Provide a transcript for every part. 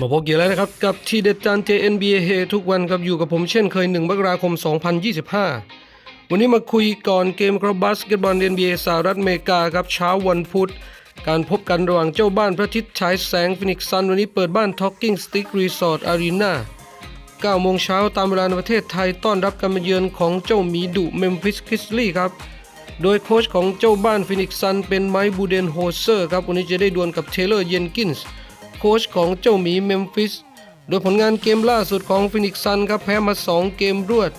มาพบกันแล้วนะครับกับทีเด็ดจาน JNBA เฮทุกวันครับอยู่กับผมเช่นเคย 1 มกราคม 2025 วันนี้มาคุยก่อนเกมครับบาสเกตบอล NBA สหรัฐอเมริกาครับเช้าวันพุธ การพบกันระหว่างเจ้าบ้านพระอาทิตย์ฉายแสงฟินิกซันวันนี้เปิดบ้าน Talking Stick Resort Arena 9โมงเช้าตามเวลาในประเทศไทยต้อนรับการมาเยือนของเจ้าหมีดุเมมฟิสคิสลี่ครับ โดยโค้ชของเจ้าบ้านฟินิกซันเป็นไมค์บูเดนโฮเซอร์ครับวันนี้จะได้ดวลกับเทเลอร์เยนกินส์ โค้ชของเจ้าหมีเมมฟิส โดยผลงานเกมล่าสุดของฟินิกซันครับแพ้มา 2 เกมรวด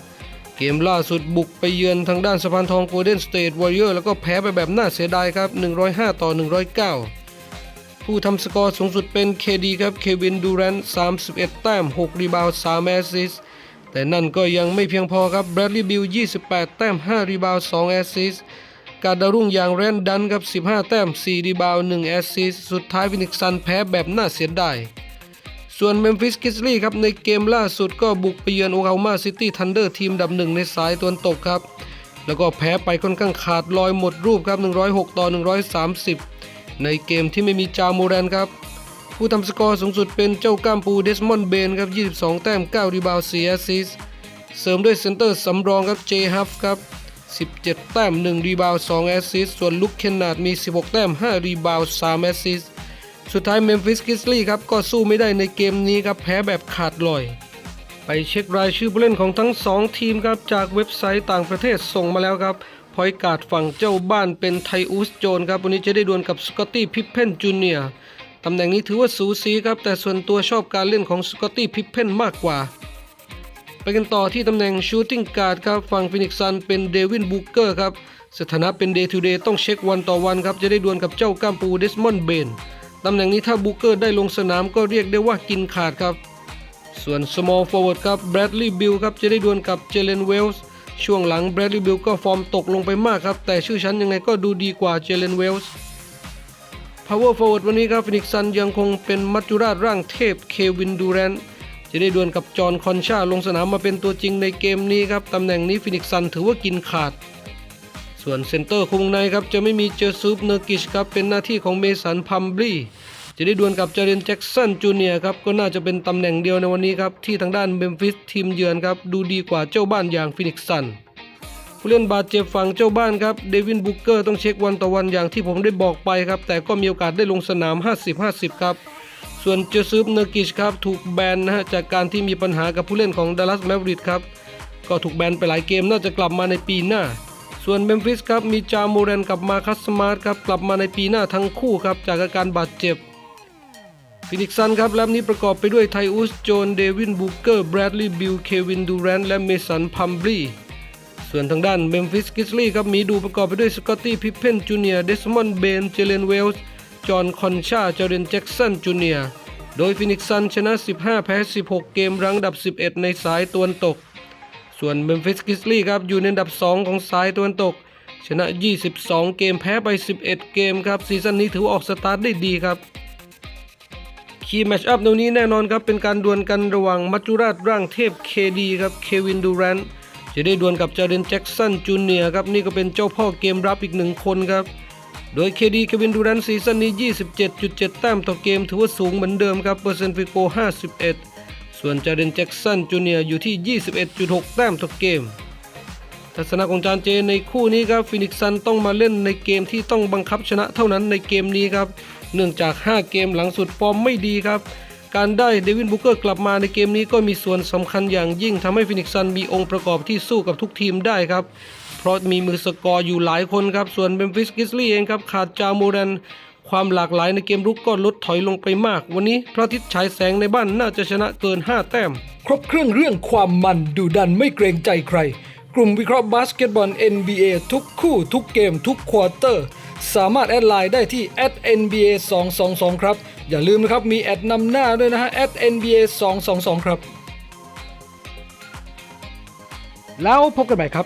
เกมล่าสุดบุกไปเยือนทางด้านสะพานทองโกลเด้นสเตทวอริเออร์แล้วก็แพ้ไปแบบน่าเสียดายครับ 105 ต่อ 109 ผู้ทำสกอร์สูงสุดเป็นเคดีครับเควินดูแรนต์31 แต้ม 6 รีบาวด์3แอสซิสแต่นั่นก็ยังไม่เพียงพอครับแบรดลีย์บิล 28 แต้ม 5 รีบาวด์2แอสซิสต์ การดารุ่งอย่างแรนดันครับ 15 แต้ม4รีบาว 1 แอสซิสสุดท้ายฟินิกซันแพ้แบบน่าเสียดาย ส่วนเมมฟิสกิสลี่ครับในเกมล่าสุดก็บุกไปเยือนโอคลาโฮมาซิตี้ทันเดอร์ทีมดับหนึ่งในสายตะวันตกครับ แล้วก็แพ้ไปค่อนข้างขาดลอยหมดรูปครับ 106 ต่อ 130 ในเกมที่ไม่มีจาโมแรนครับ ผู้ทำสกอร์สูงสุดเป็นเจ้าก้ามปูเดสมอนด์เบนครับ 22 แต้ม 9 รีบาว 4 แอสซิสเสริมด้วยเซนเตอร์สำรองครับเจฮัฟครับ 17 แต้ม 1 รีบาวด์2แอสซิสส่วนลุคเคนนาดมี 16 แต้ม 5 รีบาวด์3แอสซิสสุดท้ายเมมฟิสกิสลี่ครับก็สู้ไม่ได้ในเกมนี้ครับแพ้แบบขาดลอย ไปเช็ครายชื่อผู้เล่นของทั้ง 2 ทีมครับจากเว็บไซต์ต่างประเทศส่งมาแล้วครับพอยการ์ดฝั่งเจ้าบ้านเป็นไทอุสโจนครับวันนี้จะได้ดวลกับสกอตตี้พิพเพนจูเนียร์ตำแหน่งนี้ถือว่าสูสีครับแต่ส่วนตัวชอบการเล่นของสกอตตี้พิพเพนมากกว่า ไปกันต่อที่ตำแหน่งชูตติ้งการ์ดครับฝั่งฟินิกซันเป็นเดวินบูเกอร์ครับสถานะเป็นเดย์ทูเดย์ต้องเช็ควันต่อวันครับจะได้ดวลกับเจ้าก้ามปูเดสมอนด์เบนตำแหน่งนี้ถ้าบูเกอร์ได้ลงสนามก็เรียกได้ว่ากินขาดครับ ส่วน small forward ครับแบรดลีย์บิลครับจะได้ดวลกับเจเลนเวลส์ช่วงหลังแบรดลีย์บิลก็ฟอร์มตกลงไปมากครับ แต่ชื่อชั้นยังไงก็ดูดีกว่าเจเลนเวลส์ power forward วันนี้ครับฟินิกซันยังคงเป็นมัจจุราชร่างเทพเควินดูแรนต์ จะได้ดวลกับจอห์นคอนชาลงสนามมาเป็นตัวจริงในเกมนี้ครับตำแหน่งนี้ฟินิกซันถือว่ากินขาด ส่วนเซนเตอร์คุมในครับจะไม่มีเจอซูปเนอร์กิชครับเป็นหน้าที่ของเมสันพัมบลีจะได้ดวลกับจาเรนแจ็กสันจูเนียครับก็น่าจะเป็นตำแหน่งเดียวในวันนี้ครับที่ทางด้านเบมฟิสทีมเยือนครับดูดีกว่าเจ้าบ้านอย่างฟินิกซันผู้เล่นบาดเจ็บฝั่งเจ้าบ้านครับเดวินบุกเกอร์ต้องเช็ควันต่อวันอย่างที่ผมได้บอกไปครับแต่ก็มีโอกาสได้ลงสนาม 50-50 ครับ ส่วนเจอซูปเนอร์กิชครับถูกแบนนะฮะจากการที่มีปัญหากับผู้เล่นของดัลลัสแมวริดครับก็ถูกแบนไปหลายเกมน่าจะกลับมาในปีหน้า ส่วนเมมฟิสครับมีจาโมเรนกับมาคัสมาร์ทครับกลับมาในปีหน้าทั้งคู่ครับจากอาการบาดเจ็บฟินิกซันครับแลบนี้ประกอบไปด้วยไทอุสโจนเดวินบูเกอร์แบรดลีย์บิลเควินดูแรนและเมสันพัมบลีส่วนทางด้านเมมฟิสกิสลี่ครับมีดูประกอบไปด้วยสกอตตี้พิพเพนจูเนียร์เดสมอนด์เบนเจเลนเวลส์ จอห์นคอนชาจอร์เดนแจ็กสันจูเนียร์โดยฟินิกซันชนะ 15 แพ้ 16 เกมรั้งดับ 11 ในสายตะวันตก ส่วนเมมฟิสกิสลี่ครับอยู่ในดับ 2 ของสายตะวันตก ชนะ 22 เกมแพ้ไป 11 เกมครับซีซั่นนี้ถือออกสตาร์ทได้ดีครับคีย์แมชอัพในวันนี้แน่นอนครับเป็นการดวลกันระหว่างมัจจุราชร่างเทพเคดีครับเควินดูแรนจะได้ดวลกับจาเรนแจ็กสันจูเนียร์ครับนี่ก็เป็นเจ้าพ่อเกมรับอีกหนึ่งคนครับ โดยเคดีเควินดูแรนซีซั่นนี้ 27.7 แต้มต่อเกมถือว่าสูงเหมือนเดิมครับ เปอร์เซ็นต์ฟิโก 51 ส่วนจาเรนแจ็กสันจูเนียร์อยู่ที่ 21.6 แต้มต่อเกม ทัศนะของจานเจในคู่นี้ครับฟินิกซันต้องมาเล่นในเกมที่ต้องบังคับชนะเท่านั้นในเกมนี้ครับ เนื่องจาก 5 เกมหลังสุดฟอร์มไม่ดีครับ การได้เดวินบุกเกอร์กลับมาในเกมนี้ก็มีส่วนสำคัญอย่างยิ่งทำให้ฟินิกซันมีองค์ประกอบที่สู้กับทุกทีมได้ครับ เพราะมีมือสกอร์อยู่หลายคนครับ ส่วนเบมฟิสกิสลี่เองครับ ขาดจาโมแรนความหลากหลายในเกมรุกก็ลดถอยลงไปมาก วันนี้พระอาทิตย์ฉายแสงในบ้านน่าจะชนะเกิน 5 แต้ม ครบเครื่องเรื่องความมันดูดันไม่เกรงใจใคร กลุ่มวิเคราะห์บาสเกตบอล NBA ทุกคู่ทุกเกมทุกควอเตอร์ สามารถแอดไลน์ได้ที่ @nba 222ครับ อย่าลืมนะครับมีแอดนำหน้าด้วยนะฮะ @nba 222ครับ แล้วพบกันใหม่ครับ